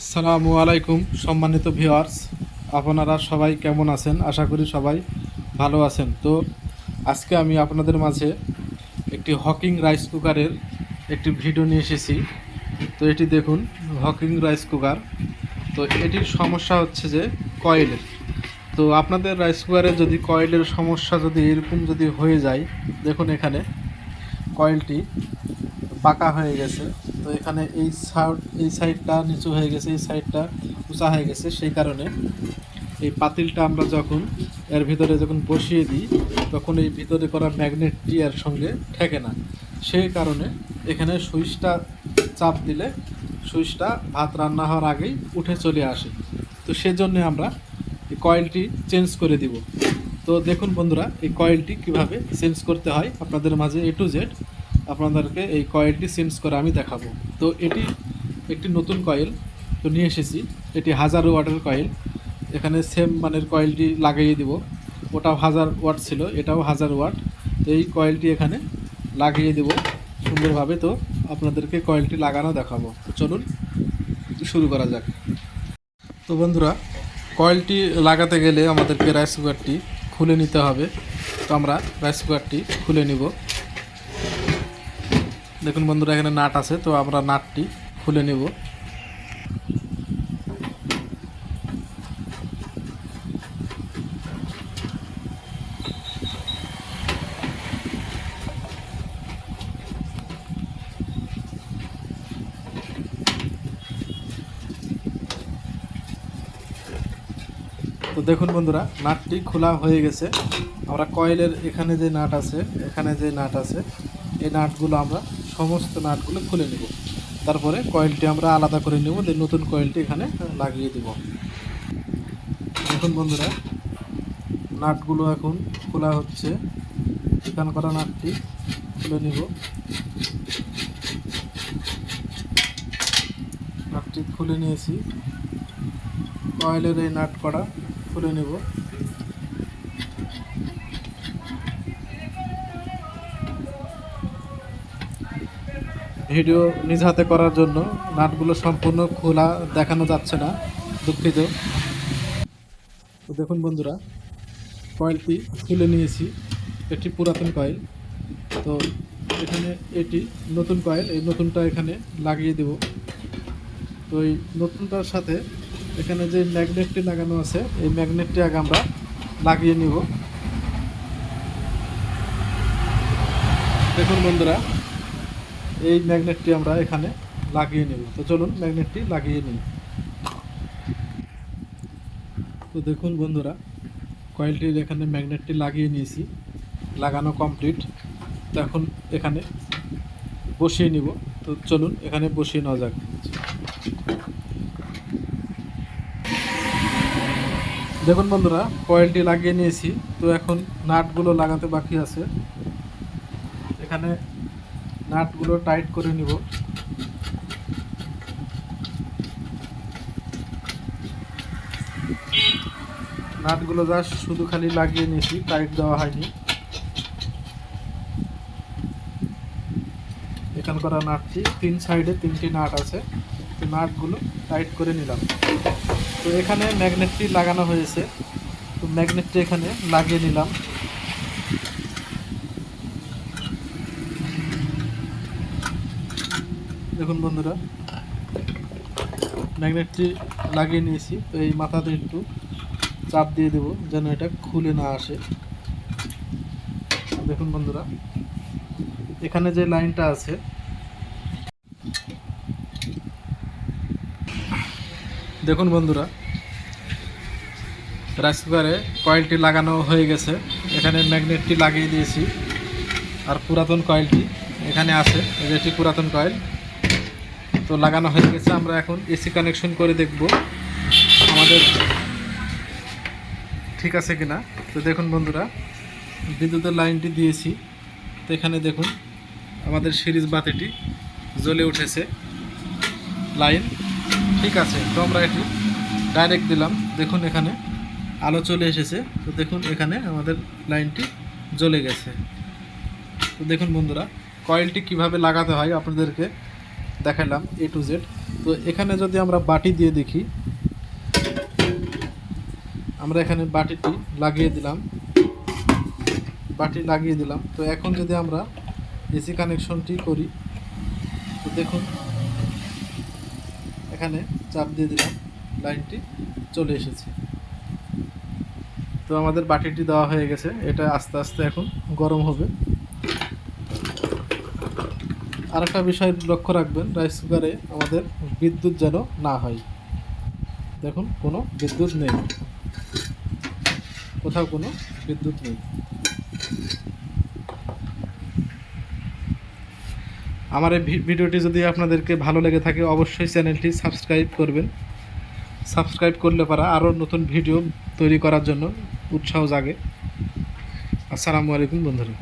আসসালামু আলাইকুম, সম্মানিত ভিউয়ার্স আপনারা সবাই কেমন আছেন? আশা করি সবাই ভালো আছেন। তো আজকে আমি আপনাদের মাঝে একটি হকিং রাইস কুকারের একটি ভিডিও নিয়ে এসেছি। তো এটি দেখুন হকিং রাইস কুকার তো এটির সমস্যা হচ্ছে যে কয়েলের। তো আপনাদের রাইস কুকারে যদি কয়েলের সমস্যা যদি এরকম যদি হয়ে যায়, দেখুন এখানে কয়েলটি বাঁকা হয়ে গেছে। তো এখানে এই সাইড এই সাইডটা নিচু হয়ে গেছে, এই সাইডটা উঁচা হয়ে গেছে, সেই কারণে এই পাতিলটা আমরা যখন এর ভিতরে যখন বসিয়ে দিই, তখন এই ভিতরে করা ম্যাগনেটটি এর সঙ্গে ঠেকে না। সেই কারণে এখানে সুইচটা চাপ দিলে সুইচটা ভাত রান্না হওয়ার আগেই উঠে চলে আসে। তো সেজন্য আমরা এই কয়েলটি চেঞ্জ করে দিব। তো দেখুন বন্ধুরা, এই কয়েলটি কীভাবে চেঞ্জ করতে হয় আপনাদের মাঝে এ টু জেড। আপনাদেরকে এই কয়েলটি চেঞ্জ করে আমি দেখাবো। তো এটি একটি নতুন কয়েল, তো নিয়ে এসেছি। এটি হাজার ওয়াটের কয়েল। এখানে সেম মানের কয়েলটি লাগিয়ে দিব। ওটাও হাজার ওয়াট ছিল, এটাও হাজার ওয়াট। তো এই কয়েলটি এখানে লাগিয়ে দেব সুন্দরভাবে। তো আপনাদেরকে কয়েলটি লাগানো দেখাবো। তো চলুন শুরু করা যাক। তো বন্ধুরা, কয়েলটি লাগাতে গেলে আমাদেরকে রাইস কুকারটি খুলে নিতে হবে। তো আমরা রাইস কুকারটি খুলে নিব। দেখুন বন্ধুরা, এখানে নাট আছে, তো আমরা নাটটি খুলে নেব। তো দেখুন বন্ধুরা, নাটটি খোলা হয়ে গেছে। আমরা কয়েলের এখানে যে নাট আছে, এখানে যে নাট আছে, এই নাটগুলো আমরা সমস্ত নাটগুলো খুলে নেব। তারপরে কয়েলটি আমরা আলাদা করে নেব দিয়ে নতুন কয়েলটি এখানে লাগিয়ে দেব। দেখুন বন্ধুরা, নাটগুলো এখন খোলা হচ্ছে। চিকান করা নাটটি খুলে নিব। নাটটি খুলে নিয়েছি। কয়েলের এই নাট করা খুলে নেব। ভিডিও নিজ হাতে করার জন্য নাটগুলো সম্পূর্ণ খোলা দেখানো যাচ্ছে না, দুঃখিত। তো দেখুন বন্ধুরা, কয়েলটি খুলে নিয়েছি এটি পুরাতন কয়েল। তো এখানে এটি নতুন কয়েল, এই নতুনটা এখানে লাগিয়ে দেব। তো এই নতুনটার সাথে এখানে যে ম্যাগনেটটি লাগানো আছে, এই ম্যাগনেটটি আগে আমরা লাগিয়ে নিব। দেখুন বন্ধুরা এই ম্যাগনেটটি আমরা এখানে লাগিয়ে নেব। তো চলুন ম্যাগনেটটি লাগিয়ে নিই। তো দেখুন বন্ধুরা, কয়েলটির এখানে ম্যাগনেটটি লাগিয়ে নিয়েছি, লাগানো কমপ্লিট। তো এখন এখানে বসিয়ে নিব। তো চলুন এখানে বসিয়ে নেওয়া যাক। দেখুন বন্ধুরা, কয়েলটি লাগিয়ে নিয়েছি। তো এখন নাটগুলো লাগাতে বাকি আছে। এখানে নাটগুলো টাইট করে নিব। নাটগুলো জাস্ট শুধু খালি লাগিয়ে নিয়েছি, টাইট দেওয়া হয়নি। এখান করা নাটটি, তিন সাইডে তিনটি নাট আছে। তো নাটগুলো টাইট করে নিলাম। তো এখানে ম্যাগনেটটি লাগানো হয়েছে। তো ম্যাগনেটটি এখানে লাগিয়ে নিলাম। দেখুন বন্ধুরা, ম্যাগনেটটি লাগিয়ে নিয়েছি, তো এই মাথাতে একটু চাপ দিয়ে দেব যেন এটা খুলে না আসে। দেখুন বন্ধুরা, এখানে যে লাইনটা আছে, দেখুন বন্ধুরা, রাইস কুকারে কয়েলটি লাগানো হয়ে গেছে। এখানে ম্যাগনেটটি লাগিয়ে দিয়েছি, আর পুরাতন কয়েলটি এখানে আছে যেটি পুরাতন কয়েল। তো লাগানো হয়ে গেছে, আমরা এখন এসি কানেকশন করে দেখব আমাদের ঠিক আছে কিনা। তো দেখুন বন্ধুরা, বিদ্যুতের লাইনটি দিয়েছি। তো এখানে দেখুন, আমাদের সিরিজ বাতিটি জ্বলে উঠেছে। লাইন, ঠিক আছে, তো আমরা এটি ডাইরেক্ট দিলাম। দেখুন এখানে আলো চলে এসেছে। তো দেখুন এখানে আমাদের লাইনটি জ্বলে গেছে। তো দেখুন বন্ধুরা, কয়েলটি কীভাবে লাগাতে হয় আপনাদেরকে দেখালাম এ টু জেড তো এখানে যদি আমরা বাটি দিয়ে দেখি, আমরা এখানে বাটিটি লাগিয়ে দিলাম। বাটি লাগিয়ে দিলাম। তো এখন যদি আমরা এসি কানেকশনটি করি, তো দেখুন, এখানে চাপ দিয়ে দিলাম, লাইনটি চলে এসেছে। তো আমাদের বাটিটি দেওয়া হয়ে গেছে। এটা আস্তে আস্তে এখন গরম হবে। আর একটা বিষয় লক্ষ্য রাখবেন রাইস কুকারে আমাদের বিদ্যুৎ যেন না হয়। দেখুন, কোনো বিদ্যুৎ নেই। কোথাও কোনো বিদ্যুৎ নেই। আমার এই ভিডিওটি যদি আপনাদেরকে ভালো লেগে থাকে, অবশ্যই চ্যানেলটি সাবস্ক্রাইব করবেন। সাবস্ক্রাইব করলে পারা আরও নতুন ভিডিও তৈরি করার জন্য উৎসাহ জাগে। আসসালামু আলাইকুম বন্ধুরা।